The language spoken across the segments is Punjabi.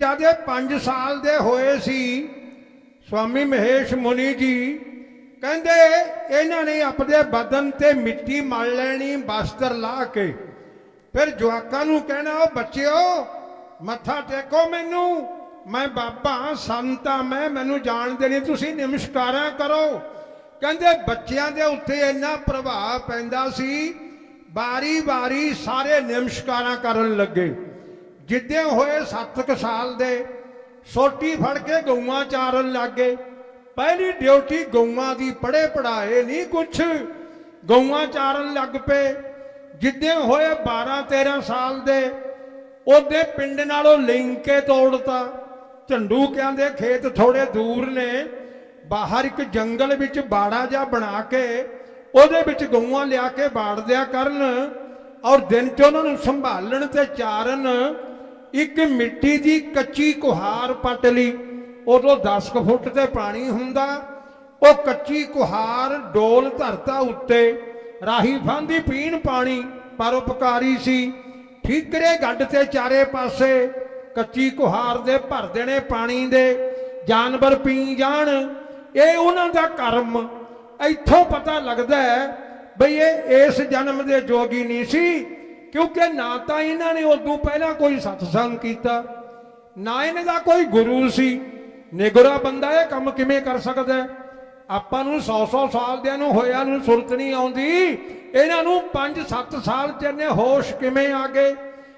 ਜਦ ਇਹ 5 ਸਾਲ ਦੇ ਹੋਏ ਸੀ, ਸਵਾਮੀ ਮਹੇਸ਼ ਮੁਨੀ ਜੀ ਕਹਿੰਦੇ, ਇਹਨਾਂ ਨੇ ਆਪਣੇ ਬਦਨ ਤੇ ਮਿੱਟੀ ਮਲ ਲੈਣੀ, ਬਸਤਰ ਲਾ ਕੇ। ਫਿਰ ਜਵਾਕਾਂ ਨੂੰ ਕਹਿਣਾ ਉਹ ਬੱਚਿਓ, ਮੱਥਾ ਟੇਕੋ ਮੈਨੂੰ। ਮੈਂ ਬਾਬਾ, ਸੰਤਾ ਮੈਂ, ਮੈਨੂੰ ਜਾਣਦੇ ਨਹੀਂ ਤੁਸੀਂ ਨਮਸਕਾਰਾਂ ਕਰੋ। ਕਹਿੰਦੇ, ਬੱਚਿਆਂ ਦੇ ਉੱਤੇ ਇੰਨਾ ਪ੍ਰਭਾਵ ਪੈਂਦਾ ਸੀ ਬਾਰੀ-ਬਾਰੀ ਸਾਰੇ ਨਮਸਕਾਰਾਂ ਕਰਨ ਲੱਗੇ। ਜਿੱਦੇ ਹੋਏ 7 ਸਾਲ ਦੇ, ਸੋਟੀ ਫੜ ਕੇ ਗਊਆਂ ਚਾਰਨ ਲੱਗੇ। ਪਹਿਲੀ ਡਿਊਟੀ ਗਊਆਂ ਦੀ ਪੜੇ ਪੜਾਏ ਨਹੀਂ ਕੁਛ, ਗਊਆਂ ਚਾਰਨ ਲੱਗ ਪਏ। ਜਿੱਦੇ ਹੋਏ 12 13 ਸਾਲ ਦੇ, ਉਹਦੇ ਪਿੰਡ ਨਾਲੋਂ ਲਿੰਕੇ ਕੇ ਤੋੜਤਾ। ਝੰਡੂ ਕਹਿੰਦੇ ਖੇਤ ਥੋੜੇ ਦੂਰ ਨੇ, ਬਾਹਰ ਇੱਕ ਜੰਗਲ ਵਿੱਚ ਬਾੜਾ ਜਿਹਾ ਬਣਾ ਕੇ, ਉਹਦੇ ਵਿੱਚ ਗਊਆਂ ਲਿਆ ਕੇ ਬਾੜ ਦਿਆ ਕਰਨ ਔਰ ਦਿਨ ਚ ਉਹਨਾਂ ਨੂੰ ਸੰਭਾਲਣ ਤੇ ਚਾਰਨ ਇੱਕ ਮਿੱਟੀ ਦੀ ਕੱਚੀ ਕੁਹਾਰ ਪੱਟ ਲਈ। ਉਦੋਂ 10 ਕੁ ਫੁੱਟ ਤੇ ਪਾਣੀ ਹੁੰਦਾ। ਉਹ ਕੱਚੀ ਕੁਹਾਰ ਡੋਲ ਧਰਤਾ ਉੱਤੇ। ਰਾਹੀ ਫਾਂਦੀ ਪੀਣ ਪਾਣੀ ਪਰਉਪਕਾਰੀ ਸੀ। ਠੀਕਰੇ ਗੱਡ ਤੇ ਚਾਰੇ ਪਾਸੇ। ਕੱਚੀ ਕੁਹਾਰ ਦੇ ਭਰ ਦੇਣੇ ਪਾਣੀ ਦੇ। ਜਾਨਵਰ ਪੀ ਜਾਣ। ਇਹ ਉਹਨਾਂ ਦਾ ਕਰਮ। ਇੱਥੋਂ ਪਤਾ ਲੱਗਦਾ ਹੈ ਬਈ ਇਹ ਇਸ ਜਨਮ ਦੇ ਜੋਗੀ ਨਹੀਂ ਸੀ। ਕਿਉਂਕਿ ਨਾ ਤਾਂ ਇਹਨਾਂ ਨੇ ਉਦੋਂ ਪਹਿਲਾਂ ਕੋਈ ਸਤਸੰਗ ਕੀਤਾ, ਨਾ ਇਹਨਾਂ ਦਾ ਕੋਈ ਗੁਰੂ ਸੀ। ਨਿਗਰਾ ਬੰਦਾ ਇਹ ਕੰਮ ਕਿਵੇਂ ਕਰ ਸਕਦਾ ਆਪਾਂ ਨੂੰ 100-100 ਸਾਲ ਦਿਆਂ ਨੂੰ ਹੋਇਆ ਨੂੰ ਸੁਰਤ ਨਹੀਂ ਆਉਂਦੀ। ਇਹਨਾਂ ਨੂੰ 5-7 ਸਾਲ ਚੰਨੇ ਹੋਸ਼ ਕਿਵੇਂ ਆ ਗਏ?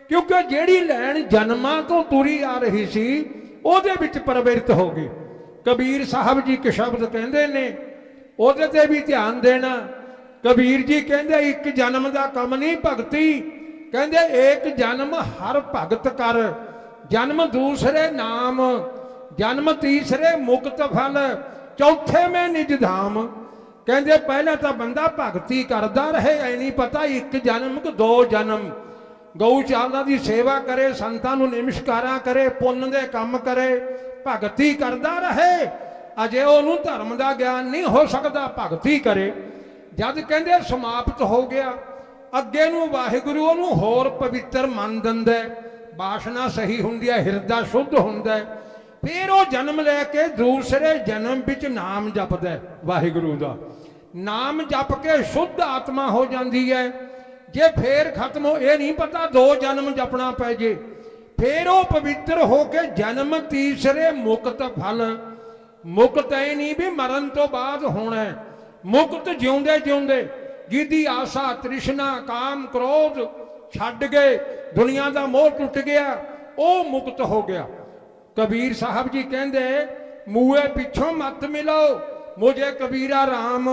ਕਿਉਂਕਿ ਜਿਹੜੀ ਲੈਣ ਜਨਮਾਂ ਤੋਂ ਤੁਰੀ ਆ ਰਹੀ ਸੀ, ਉਹਦੇ ਵਿੱਚ ਪਰਵਿਰਤ ਹੋ ਗਈ। ਕਬੀਰ ਸਾਹਿਬ ਜੀ ਇੱਕ ਸ਼ਬਦ ਕਹਿੰਦੇ ਨੇ, ਉਹਦੇ ਤੇ ਵੀ ਧਿਆਨ ਦੇਣਾ। ਕਬੀਰ ਜੀ ਕਹਿੰਦੇ ਇੱਕ ਜਨਮ ਦਾ ਕੰਮ ਨਹੀਂ ਭਗਤੀ ਕਹਿੰਦੇ, ਏਕ ਜਨਮ ਹਰ ਭਗਤ ਕਰ, ਜਨਮ ਦੂਸਰੇ ਨਾਮ, ਜਨਮ ਤੀਸਰੇ ਮੁਕਤ ਫਲ, ਚੌਥੇ ਮੈਂ ਨਿਜ ਧਾਮ। ਕਹਿੰਦੇ, ਪਹਿਲਾਂ ਤਾਂ ਬੰਦਾ ਭਗਤੀ ਕਰਦਾ ਰਹੇ, ਐ ਨਹੀਂ ਪਤਾ ਇੱਕ ਜਨਮ ਕਿ ਦੋ ਜਨਮ। ਗਊਸ਼ਾਲਾ ਦੀ ਸੇਵਾ ਕਰੇ, ਸੰਤਾਂ ਨੂੰ ਨਿਮਸਕਾਰਾਂ ਕਰੇ, ਪੁੰਨ ਦੇ ਕੰਮ ਕਰੇ, ਭਗਤੀ ਕਰਦਾ ਰਹੇ। ਅਜੇ ਉਹਨੂੰ ਧਰਮ ਦਾ ਗਿਆਨ ਨਹੀਂ ਹੋ ਸਕਦਾ ਭਗਤੀ ਕਰੇ। ਜਦ ਕਹਿੰਦੇ, ਸਮਾਪਤ ਹੋ ਗਿਆ। ਅੱਗੇ ਨੂੰ ਵਾਹਿਗੁਰੂ ਉਹਨੂੰ ਹੋਰ ਪਵਿੱਤਰ ਮੰਨ ਦਿੰਦਾ ਹੈ। ਬਾਸ਼ਨਾ ਸਹੀ ਹੁੰਦੀ ਹੈ, ਹਿਰਦਾ ਸ਼ੁੱਧ ਹੁੰਦਾ ਫਿਰ ਉਹ ਜਨਮ ਲੈ ਕੇ ਦੂਸਰੇ ਜਨਮ ਵਿੱਚ ਨਾਮ ਜਪਦਾ ਵਾਹਿਗੁਰੂ ਦਾ। ਨਾਮ ਜਪ ਕੇ ਸ਼ੁੱਧ ਆਤਮਾ ਹੋ ਜਾਂਦੀ ਹੈ। ਜੇ ਫੇਰ ਖਤਮ ਹੋ ਇਹ ਨਹੀਂ ਪਤਾ ਦੋ ਜਨਮ ਜਪਣਾ ਪੈ ਜੇ। ਫੇਰ ਉਹ ਪਵਿੱਤਰ ਹੋ ਕੇ ਜਨਮ ਤੀਸਰੇ ਮੁਕਤ ਫਲ। ਮੁਕਤ ਐ ਨਹੀਂ ਵੀ ਮਰਨ ਤੋਂ ਬਾਅਦ ਹੋਣਾ ਮੁਕਤ ਜਿਉਂਦੇ ਜਿਉਂਦੇ ਜਿਹਦੀ ਆਸਾ ਤ੍ਰਿਸ਼ਨਾ, ਕਾਮ, ਕ੍ਰੋਧ ਛੱਡ ਗਏ, ਦੁਨੀਆ ਦਾ ਮੋਹ ਟੁੱਟ ਗਿਆ, ਉਹ ਮੁਕਤ ਹੋ ਗਿਆ। ਕਬੀਰ ਸਾਹਿਬ ਜੀ ਕਹਿੰਦੇ ਮੂਏ ਪਿੱਛੋਂ ਮਤ ਮਿਲੋ ਮੁਝੇ ਕਬੀਰਾ RAM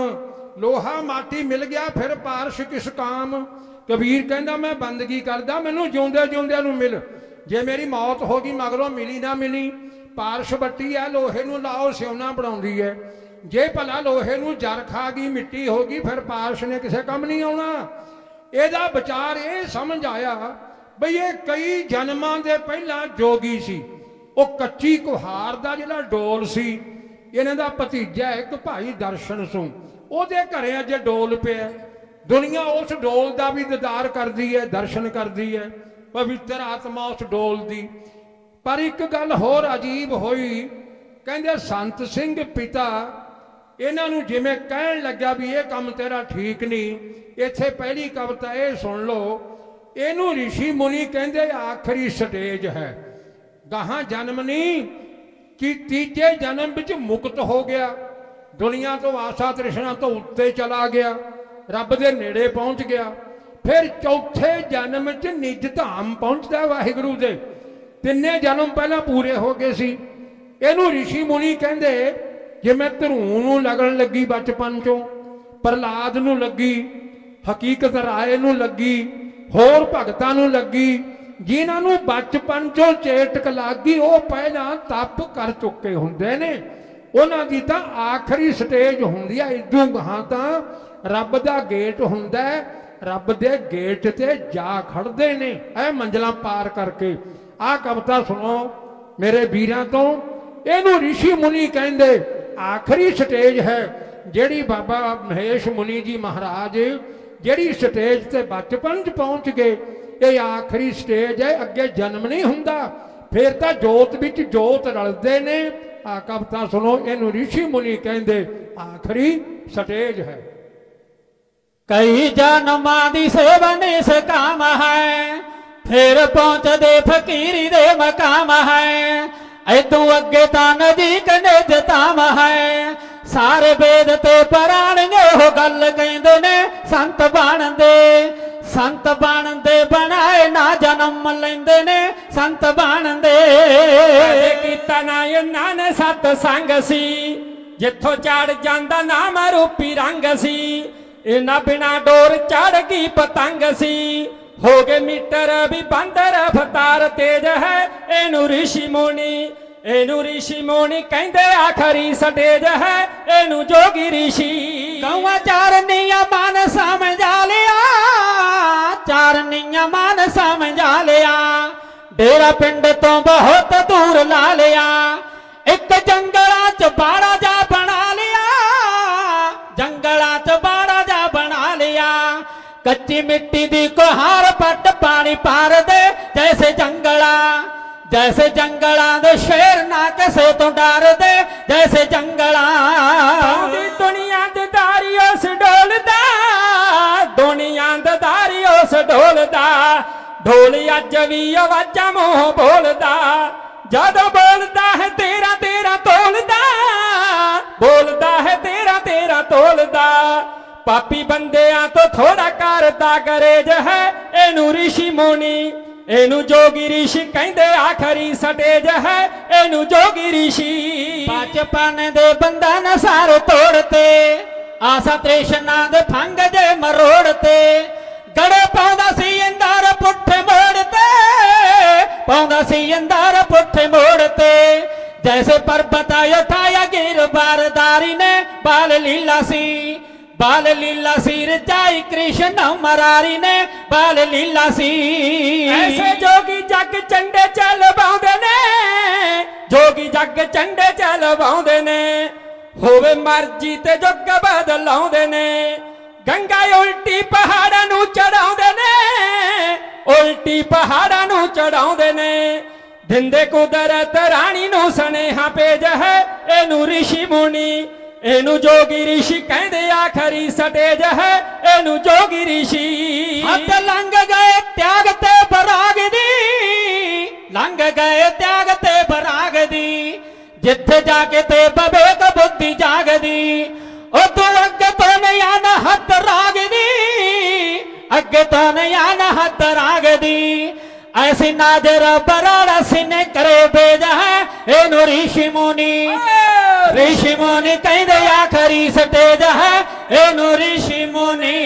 ਲੋਹਾ ਮਾਟੀ ਮਿਲ ਗਿਆ, ਫਿਰ ਪਾਰਸ਼ ਕਿਸ ਕਾਮ? ਕਬੀਰ ਕਹਿੰਦਾ, ਮੈਂ ਬੰਦਗੀ ਕਰਦਾ, ਮੈਨੂੰ ਜਿਉਂਦੇ ਜਿਉਂਦਿਆਂ ਨੂੰ ਮਿਲ। ਜੇ ਮੇਰੀ ਮੌਤ ਹੋ ਗਈ, ਮਗਰੋਂ ਮਿਲੀ ਨਾ ਮਿਲੀ, ਪਾਰਸ਼ ਬੱਟੀ ਹੈ, ਲੋਹੇ ਨੂੰ ਲਾਓ, ਸਿਉਣਾ ਬਣਾਉਂਦੀ ਹੈ। ਜੇ ਭਲਾ ਲੋਹੇ ਨੂੰ ਜਰ ਖਾ ਗਈ, ਮਿੱਟੀ ਹੋ ਗਈ, ਫਿਰ ਪਾਰਸ਼ ਨੇ ਕਿਸੇ ਕੰਮ ਨਹੀਂ ਆਉਣਾ। ਇਹਦਾ ਵਿਚਾਰ ਇਹ ਸਮਝ ਆਇਆ ਬਈ ਇਹ ਕਈ ਜਨਮਾਂ ਦੇ ਪਹਿਲਾਂ ਜੋਗੀ ਸੀ। ਉਹ ਕੱਚੀ ਕੁਹਾਰ ਦਾ ਜਿਹੜਾ ਡੋਲ ਸੀ, ਇਹਨਾਂ ਦਾ ਭਤੀਜਾ ਇੱਕ ਭਾਈ ਦਰਸ਼ਨ ਸਿੰਘ, ਉਹਦੇ ਘਰੇ ਅੱਜ ਡੋਲ ਪਿਆ ਦੁਨੀਆ ਉਸ ਡੋਲ ਦਾ ਵੀ ਦੀਦਾਰ ਕਰਦੀ ਹੈ, ਦਰਸ਼ਨ ਕਰਦੀ ਹੈ, ਪਵਿੱਤਰ ਆਤਮਾ ਉਸ ਡੋਲ ਦੀ। ਪਰ ਇੱਕ ਗੱਲ ਹੋਰ ਅਜੀਬ ਹੋਈ, ਕਹਿੰਦੇ ਸੰਤ ਸਿੰਘ ਪਿਤਾ ਇਹਨਾਂ ਨੂੰ ਜਿਵੇਂ ਕਹਿਣ ਲੱਗਾ ਵੀ ਇਹ ਕੰਮ ਤੇਰਾ ਠੀਕ ਨਹੀਂ ਇੱਥੇ ਪਹਿਲੀ ਕਵਿਤਾ ਇਹ ਸੁਣ ਲਓ ਇਹਨੂੰ ઋષਿ ਮੁਨੀ ਕਹਿੰਦੇ ਆਖਰੀ ਸਟੇਜ ਹੈ ਗਾਹਾਂ ਜਨਮ ਨਹੀਂ ਕਿ ਤੀਜੇ ਜਨਮ ਵਿੱਚ ਮੁਕਤ ਹੋ ਗਿਆ ਦੁਨੀਆ ਤੋਂ ਆਸਾ ਤ੍ਰਿਸ਼ਨਾ ਤੋਂ ਉੱਤੇ ਚਲਾ ਗਿਆ ਰੱਬ ਦੇ ਨੇੜੇ ਪਹੁੰਚ ਗਿਆ ਫਿਰ ਚੌਥੇ ਜਨਮ 'ਚ ਨਿਜ ਧਾਮ ਪਹੁੰਚਦਾ ਵਾਹਿਗੁਰੂ ਦੇ ਤਿੰਨੇ ਜਨਮ ਪਹਿਲਾਂ ਪੂਰੇ ਹੋ ਗਏ ਸੀ ਇਹਨੂੰ ઋષਿ ਮੁਨੀ ਕਹਿੰਦੇ ਜਿਵੇਂ ਧਰੂ ਨੂੰ ਲੱਗਣ ਲੱਗੀ ਬਚਪਨ ਚੋਂ ਪ੍ਰਲਾਦ ਨੂੰ ਲੱਗੀ, ਹਕੀਕਤ ਰਾਏ ਨੂੰ ਲੱਗੀ, ਹੋਰ ਭਗਤਾਂ ਨੂੰ ਲੱਗੀ, ਜਿਨ੍ਹਾਂ ਨੂੰ ਬਚਪਨ ਚੋਂ ਚੇਟਕ ਲੱਗੀ, ਉਹ ਪਹਿਲਾਂ ਤਪ ਕਰ ਚੁੱਕੇ ਹੁੰਦੇ ਨੇ। ਉਹਨਾਂ ਦੀ ਤਾਂ ਆਖਰੀ ਸਟੇਜ ਹੁੰਦੀ ਆ ਇਦੋਂ ਗਾਹਾਂ ਤਾਂ ਰੱਬ ਦਾ ਗੇਟ ਹੁੰਦਾ ਰੱਬ ਦੇ ਗੇਟ ਤੇ ਜਾ ਖੜਦੇ ਨੇ ਇਹ ਮੰਜ਼ਲਾਂ ਪਾਰ ਕਰਕੇ। ਆਹ ਕਵਿਤਾ ਸੁਣੋ ਮੇਰੇ ਵੀਰਾਂ ਤੋਂ, ਇਹਨੂੰ ઋષਿ ਮੁਨੀ ਕਹਿੰਦੇ ਆਖਰੀ ਸਟੇਜ ਹੈ ਜਿਹੜੀ ਬਾਬਾ ਮਹੇਸ਼ ਮੁਨੀ ਜੀ ਮਹਾਰਾਜ, ਜਿਹੜੀ ਸਟੇਜ ਤੇ ਬਚਪਨ ਚ ਪਹੁੰਚ ਗਏ, ਇਹ ਆਖਰੀ ਸਟੇਜ ਹੈ, ਅੱਗੇ ਜਨਮ ਨਹੀਂ ਹੁੰਦਾ। ਫਿਰ ਤਾਂ ਜੋਤ ਵਿੱਚ ਜੋਤ ਰਲਦੇ ਨੇ। ਆ ਕਵਿਤਾ ਸੁਣੋ, ਇਹਨੂੰ ਰਿਸ਼ੀ ਮੁਨੀ ਕਹਿੰਦੇ, ਆਖਰੀ ਸਟੇਜ ਹੈ। ਕਈ ਜਨਮਾਂ ਦੀ ਸੇਵਾ ਨਿਸ ਕਾਮ ਹੈ, ਫਿਰ ਪਹੁੰਚਦੇ ਫਕੀਰੀ ਦੇ ਮਕਾਮ ਹੈ। ਐਦੋਂ ਅੱਗੇ ਤਾਂ ਨਦੀਕ ਨਿਜ ਧਾਮ ਹੈ। ਸਾਰੇ ਵੇਦ ਤੇ ਪੁਰਾਣ ਉਹ ਗੱਲ ਕਹਿੰਦੇ ਨੇ, ਸੰਤ ਬਣਦੇ। ਸੰਤ ਬਣਦੇ ਬਣਾਏ ਨਾ ਜਨਮ ਲੈਂਦੇ ਨੇ, ਸੰਤ ਬਣਦੇ। ਦੇ ਕੀਤਾ ਨਾ ਇਹਨਾਂ ਨੇ ਸਤ ਸੰਗ ਸੀ। ਜਿੱਥੋਂ ਚੜ ਜਾਂਦਾ ਨਾਮ ਰੂਪੀ ਰੰਗ ਸੀ। ਇਹਨਾਂ ਬਿਨਾ ਡੋਰ ਚੜ ਗਈ ਪਤੰਗ ਸੀ। ਹੋ ਗਏ ਮੀਟਰ ਵੀ ਬਾਂਦਰ ਫਤਾਰ ਤੇਜ ਹੈ। ਇਹਨੂੰ ਰਿਸ਼ੀ ਮੁਨੀ ਇਹਨੂੰ ਰਿਸ਼ੀ ਮੁਨੀ ਕਹਿੰਦੇ ਆਖਰੀ ਸਟੇਜ ਹੈ। ਇਹਨੂੰ ਜੋਗੀ ਰਿਸ਼ੀ। ਕਉਆ ਚਾਰਨੀਆਂ ਮਨ ਸਮਝਾ ਲਿਆ। ਚਾਰਨੀਆਂ ਮਨ ਸਮਝਾ ਲਿਆ। ਡੇਰਾ ਪਿੰਡ ਤੋਂ ਬਹੁਤ ਦੂਰ ਲਾ ਲਿਆ। ਇੱਕ ਜੰਗਲਾਂ ਚ ਬਾੜਾ ਜਾ ਬਣਾ ਲਿਆ। ਜੰਗਲਾਂ ਚ ਬਾੜਾ ਜਾ ਬਣਾ ਲਿਆ। ਕੱਚੀ ਮਿੱਟੀ ਦੀ ਕੁਹਾਰ ਪੱਟ ਪਾਣੀ ਪਾਰ ਦੇ। ਜੈਸੇ ਜੰਗਲਾਂ ਜੈਸੇ ਜੰਗਲਾਂ ਦੇ ਸ਼ੇਰ ਨਾ ਕਿਸੇ ਤੋਂ ਡਰਦੇ ਜੈਸੇ ਜੰਗਲਾਂ ਦੀ ਦੁਨੀਆ ਦੇ ਦਾਰੀ ਉਸ ਢੋਲਦਾ ਦੁਨੀਆ ਦੇ ਦਾਰੀ ਉਸ ਢੋਲਦਾ ਢੋਲ ਅੱਜ ਵੀ ਆਵਾਜ਼ਾਂ ਮੂੰਹ ਬੋਲਦਾ। ਜਦੋਂ ਬੋਲਦਾ ਹੈ ਤੇਰਾ ਤੇਰਾ ਤੋਲਦਾ ਬੋਲਦਾ ਹੈ ਤੇਰਾ ਤੇਰਾ ਤੋਲਦਾ ਪਾਪੀ ਬੰਦਿਆਂ ਤੋਂ ਥੋੜਾ ਕਰਦਾ ਗਰੇਜ ਹੈ। ਇਹਨੂੰ ਰਿਸ਼ੀ ਮੁਨੀ, ਇਹਨੂੰ ਜੋਗੀ ਰਿਸ਼ੀ ਕਹਿੰਦੇ ਆਖਰੀ ਸਟੇਜ ਹੈ। ਇਹਨੂੰ ਜੋਗੀ ਰਿਸ਼ੀ। ਬਚਪਨ ਦੇ ਬੰਧਨ ਸਾਰੇ ਤੋੜਤੇ, ਆਸਾ ਤ੍ਰਿਸ਼ਨਾ ਦੇ ਫੰਗ ਜੇ ਮਰੋੜਤੇ, ਗੜੇ ਪਾਉਂਦਾ ਸੀ ਅੰਦਰ ਪੁੱਠੇ ਮੋੜਤੇ, ਪਾਉਂਦਾ ਸੀ ਅੰਦਰ ਪੁੱਠੇ ਮੋੜਤੇ। ਜੈਸੇ ਪਰਬਤ ਉਠਾਇਆ ਗਿਰ ਬਾਰਦਾਰੀ ਨੇ ਬਾਲ ਲੀਲਾ ਸੀ ਬਾਲ ਲੀਲਾ ਸੀ ਰਚਾਈ ਕ੍ਰਿਸ਼ਨ ਮਰਾਰੀ ਨੇ, ਬਾਲ ਲੀਲਾ ਸੀ ਐਸੇ ਜੋਗੀ ਜੱਗ ਚੰਡੇ ਚੱਲ ਬਾਉਂਦੇ ਨੇ, ਜੋਗੀ ਜੱਗ ਚੰਡੇ ਚੱਲ ਬਾਉਂਦੇ ਨੇ। ਹੋਵੇ ਮਰਜ਼ੀ ਤੇ ਜੁਗ ਬਦਲਾਉਂਦੇ ਨੇ, ਗੰਗਾ ਉਲਟੀ ਪਹਾੜਾਂ ਨੂੰ ਚੜਾਉਂਦੇ ਨੇ, ਉਲਟੀ ਪਹਾੜਾਂ ਨੂੰ ਚੜਾਉਂਦੇ ਨੇ। ਦਿੰਦੇ ਕੁਦਰਤ ਰਾਣੀ ਨੂੰ ਸਨੇਹਾ ਭੇਜ ਹੈ, ਇਹਨੂੰ ਰਿਸ਼ੀ ਮੁਨੀ। ਇਹਨੂੰ ਜੋਗੀ ਰਿਸ਼ੀ ਕਹਿੰਦੇ ਆਖਰੀ ਸਟੇਜ ਹੈ ਇਹਨੂੰ ਜੋਗੀ ਰਿਸ਼ੀ। ਹੱਥ ਲੰਘ ਗਏ ਤਿਆਗ ਤੇ ਬਰਾਗ ਦੀ ਲੰਘ ਗਏ ਤਿਆਗ ਤੇ ਬਰਾਗ ਦੀ। ਜਿੱਥੇ ਜਾ ਕੇ ਤੇ ਬਵੇਕ ਬੁੱਧੀ ਜਾਗਦੀ ਉਹ ਤੂੰ ਅੱਗੇ ਤੋਂ ਨਿਆ ਨਾ ਹੱਥ ਰਾਗ ਦੀ ਅੱਗੇ ਤੋਂ ਨਿਆ ਨਾ ਹੱਥ ਰਾਗ ਦੀ ਐਸੀ ਨਾਜ਼ਰ ਬਰਾੜਾ ਸਿਨੇ ਕਰੇ ਬੇਜ ਹੈ ਇਹਨੂੰ ਰਿਸ਼ੀ ਮੁਨੀ। ઋષિ મુનિ કઈ દયા કરી સતે જહ એનું ઋષિ મુનિ